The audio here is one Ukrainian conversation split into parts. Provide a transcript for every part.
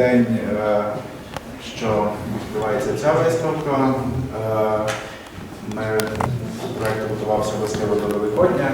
день, е, що відбувається ця виставка. Е, Ми проєкт готувався властиво до Великодня,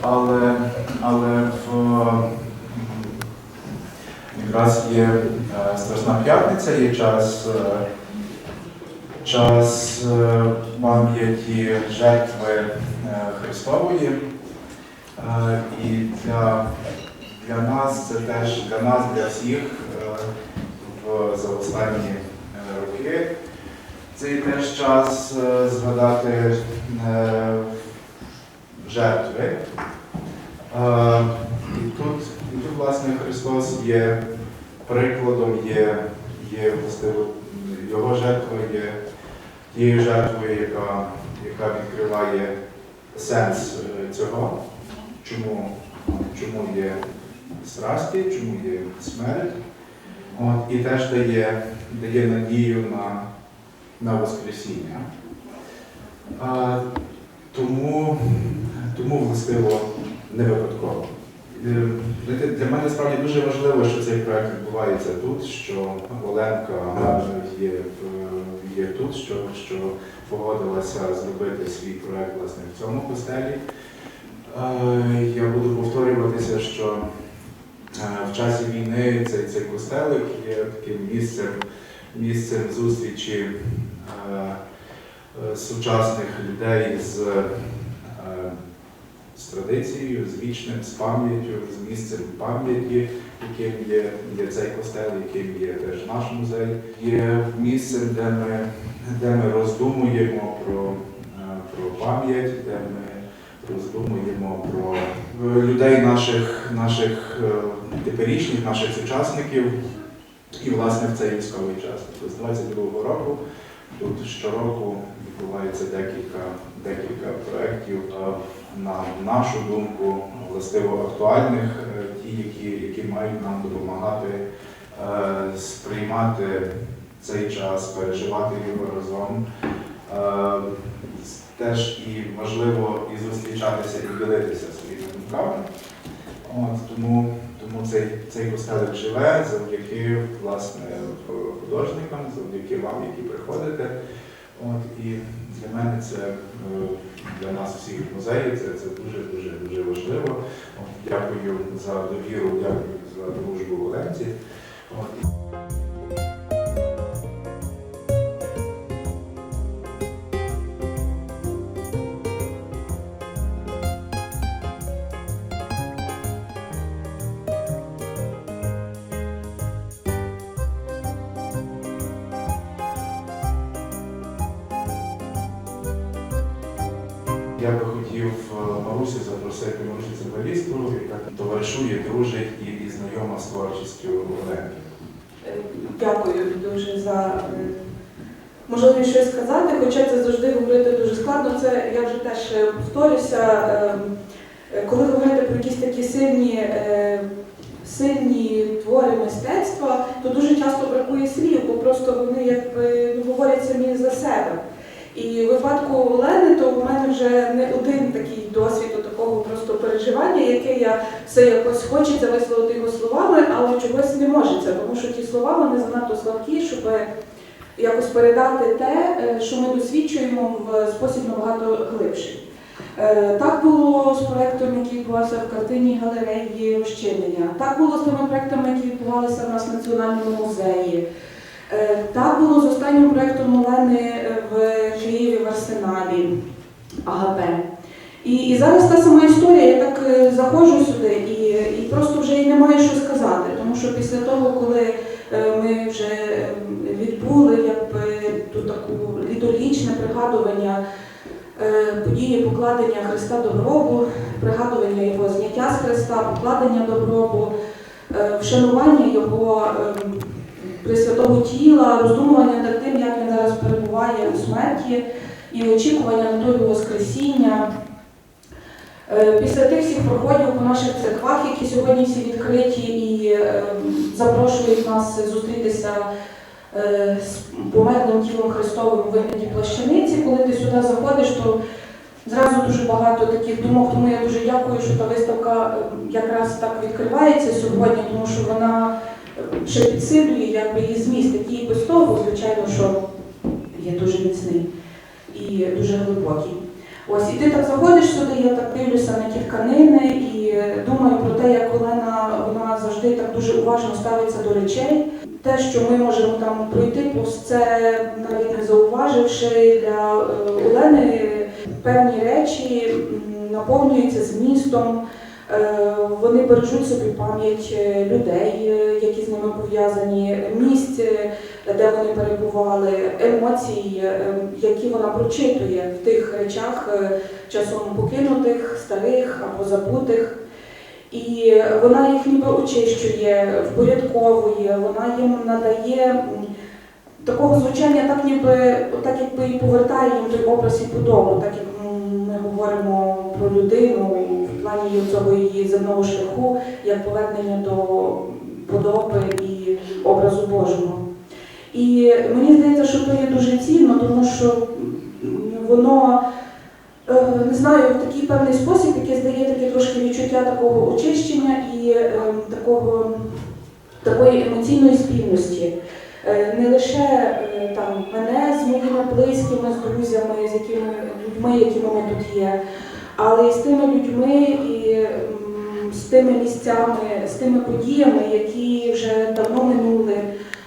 але, але в, якраз є е, Страсна п'ятниця, є час, час пам'яті жертви Христової. І для, для нас це теж для нас, для всіх за останні е, роки. Це і теж час е, згадати е, жертви. І тут, і тут, власне, Христос є прикладом, є, є властиво, його жертвою є тією жертвою, яка, яка відкриває сенс цього, чому, чому є страсті, чому є смерть. От, і теж дає, дає надію на, на Воскресіння. А, тому, тому властиво не випадково. Е, Для, мене справді дуже важливо, що цей проект відбувається тут, що Оленка е, є, є тут, що, що погодилася зробити свій проект власне в цьому костелі. Е, Я буду повторюватися, що в часі війни цей, цей костелик є таким місцем, місцем зустрічі сучасних людей з, з традицією, з вічним, з пам'яттю, з місцем пам'яті, яким є, є цей костел, яким є теж наш музей. Є місцем, де ми, де ми роздумуємо про, про пам'ять, де ми роздумуємо про е, людей наших, наших е, теперішніх, наших сучасників. І власне в цей військовий час. Тобто з 22-го року тут щороку відбувається декілька, декілька проєктів, на нашу думку, властиво актуальних, е, ті, які, які мають нам допомагати сприймати цей час, переживати його разом. Теж і важливо і зустрічатися, і ділитися своїми думками. Тому, тому цей, цей костелик живе завдяки власне художникам, завдяки вам, які приходите. От, і для мене це е, для нас всіх в музеї це, це дуже дуже дуже важливо. От, дякую за довіру, дякую за дружбу в Оленці. Хотів е, Марусю запросити Марусю Цимбалісту, яка товаришує, дружить і, і знайома з творчістю Оленки. Е, Дякую дуже за е, можливість щось сказати, хоча це завжди говорити дуже складно. Це я вже теж повторюся. Коли говорити про якісь такі сильні, сильні твори мистецтва, то дуже часто бракує слів, бо просто вони якби ну, говорять самі за себе. І в випадку Олени, то в мене вже не один такий досвід у такого просто переживання, яке я все якось хочеться висловити його словами, але чогось не можеться, тому що ті слова вони занадто слабкі, щоб якось передати те, е, що ми досвідчуємо в спосіб набагато глибший. Е, Так було з проєктом, який відбувався в картині галереї розчинення. Так було з тими проєктами, які відбувалися в нас в Національному музеї. Е, Так було з останнім проєктом Олени в Києві в Арсеналі АГП. І, і зараз та сама історія, заходжу сюди і, і просто вже й немає що сказати, тому що після того, коли е, ми вже е, відбули якби, ту таку літургічне пригадування е, події покладення Христа до гробу, пригадування його зняття з Христа, покладення до гробу, е, вшанування його е, пресвятого тіла, роздумування над тим, як він зараз перебуває у смерті, і очікування на того Воскресіння. Е, Після тих всіх проходів по наших церквах, які сьогодні всі відкриті і е, запрошують нас зустрітися е, з померлим тілом Христовим у вигляді плащаниці, коли ти сюди заходиш, то зразу дуже багато таких думок. Тому я дуже дякую, що та виставка якраз так відкривається сьогодні, тому що вона ще підсилює якби, її зміст, який без того, звичайно, що є дуже міцний і дуже глибокий. Ось, і ти так заходиш сюди, я так дивлюся на ті тканини і думаю про те, як Олена вона завжди так дуже уважно ставиться до речей. Те, що ми можемо там пройти, повз це навіть не зауваживши для е, Олени певні речі наповнюються змістом. Е, Вони бережуть собі пам'ять е, людей, які з ними пов'язані, місць, де вони перебували, емоцій, е, які вона прочитує в тих речах, е, часом покинутих, старих або забутих. І вона їх ніби очищує, впорядковує, вона їм надає такого звучання, так ніби так якби і повертає їм той образ і подобу, так як ми говоримо про людину в плані цього її земного шляху, як повернення до подоби і образу Божого. І мені здається, що то є дуже цінно, тому що воно е, не знаю, в такий певний спосіб, який здає таке трошки відчуття такого очищення і е, такого, такої емоційної спільності. Е, Не лише е, там мене з моїми близькими, з друзями, з якими людьми, якими ми тут є, але і з тими людьми і з тими місцями, з тими подіями, які вже давно минули,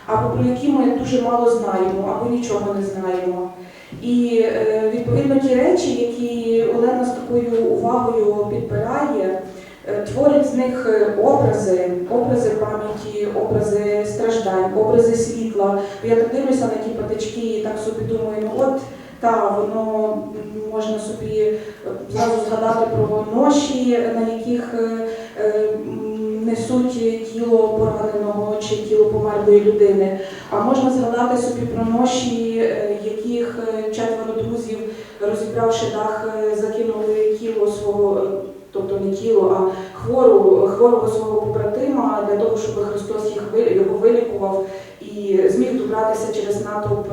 або про які ми дуже мало знаємо, або нічого не знаємо. І е, відповідно ті речі, які Олена з такою увагою підбирає, е, творять з них е, образи, образи пам'яті, образи страждань, образи світла. Я так дивлюся на ті патички і так собі думаю, ну от та воно можна собі зразу згадати про ноші, на яких несуть тіло пораненого чи тіло померлої людини. А можна згадати собі про ноші, е, яких е, четверо друзів, розібравши дах, е, закинули тіло свого, тобто не тіло, а хвору, хворого свого побратима для того, щоб Христос їх його вилікував і зміг добратися через натовп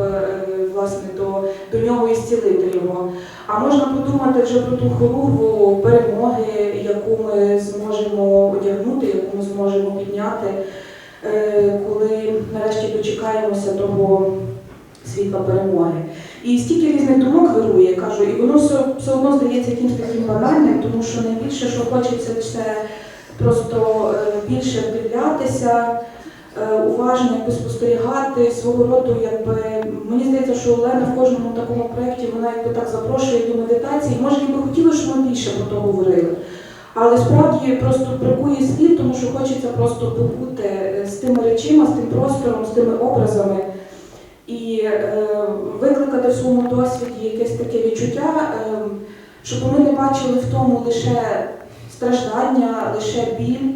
власне до, до нього і зцілити його. А можна подумати вже про ту хоругву перемоги, яку ми зможемо одягнути, ми зможемо підняти, е, коли нарешті дочекаємося того світла перемоги. І стільки різних думок вирує, кажу, і воно все, одно здається якимось таким банальним, тому що найбільше, що хочеться, це просто е, більше вдивлятися, е, уважно якби спостерігати свого роду, якби мені здається, що Олена в кожному такому проєкті вона якби так запрошує до медитації. Може, я би хотіла, щоб ми більше про то говорили. Але справді просто бракує слів, тому що хочеться просто побути е, з тими речима, з тим простором, з тими образами і е, викликати в своєму досвіді якесь таке відчуття, е, щоб ми не бачили в тому лише страждання, лише біль,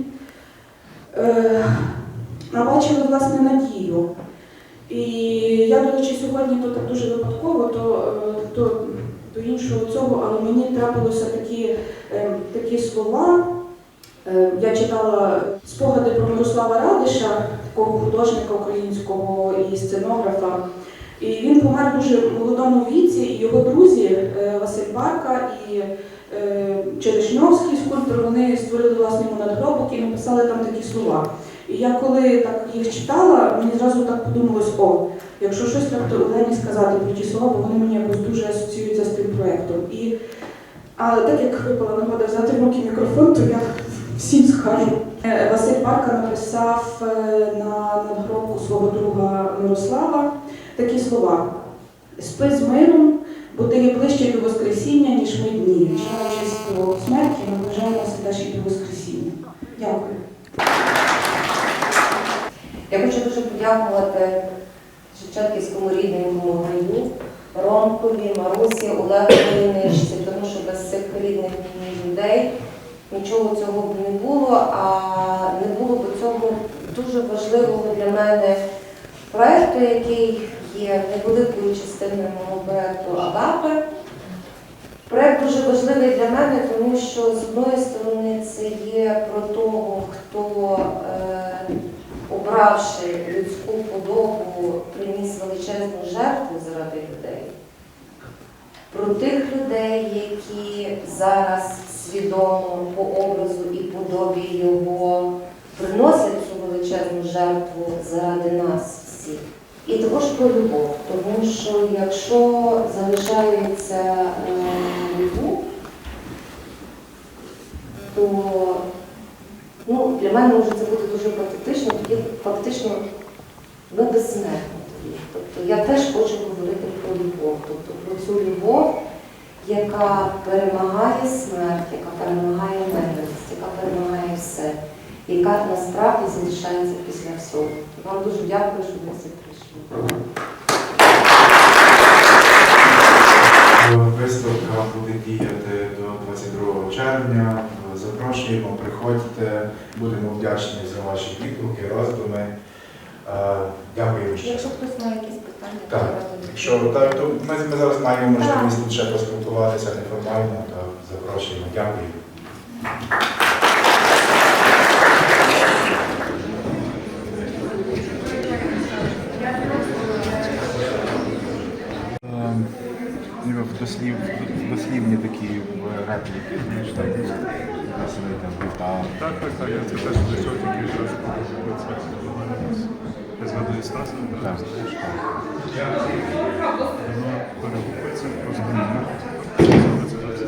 е, а бачили власне надію. І я, до речі, сьогодні то так дуже випадково, то, е, то іншого цього, але мені трапилося такі, е, такі слова. Е, Я читала спогади про Мирослава Радиша, такого художника українського і сценографа. І він помер в молодому віці, і його друзі е, Василь Барка і е, Черешньовський скульптор, вони створили власний йому надгробок і написали там такі слова. І я коли так їх читала, мені зразу так подумалось, о, якщо щось треба Олені сказати про ті слова, бо вони мені якось дуже асоціюються з тим проєктом. І, але так як випала нагода взяти в руки мікрофон, то я всім скажу. Е, Василь Барка написав е, на надгробку свого друга Мирослава такі слова: Спи з миром, бо ти є ближче до Воскресіння, ніж ми дні. Чаючись до смерті, наближаємося теж і до Воскресіння. Дякую. Я хочу дуже подякувати Шевченківському рідненькому гаю, Ромкові, Марусі, Олегові Нишці, тому що без цих рідних людей нічого цього б не було, а не було б цього дуже важливого для мене проєкту, який є невеликою частиною мого проєкту Агапи. Проєкт дуже важливий для мене, тому що з одної сторони це є про того, хто, е, обравши людську подобу, приніс величезну жертву заради людей. Про тих людей, які зараз свідомо по образу і подобі його приносять цю величезну жертву заради нас всіх. І також про любов, тому що якщо залишається е, любов, то ну, для мене може це бути дуже патетично, тоді фактично ми безсмертні тоді. Тобто я теж хочу говорити про любов, тобто про цю любов, яка перемагає смерть, яка перемагає ненависть, яка перемагає все, яка насправді залишається після всього. Вам дуже дякую, що ви це прийшли. Виставка буде діяти до 22 червня. Запрошуємо, приходьте, будемо вдячні за ваші відгуки, роздуми. Е, Дякую. ще. Якщо хтось має якісь питання, Так, якщо так, то ми, ми зараз маємо можливість ще поспілкуватися неформально, то запрошуємо. Дякую. Ем, дослів, дослівні такі в репліки, носили там півтаву. Так, так, так, я це теж прийшов тільки ж раз. Я згадую Стаса, так? Так. Воно перегукується просто. Це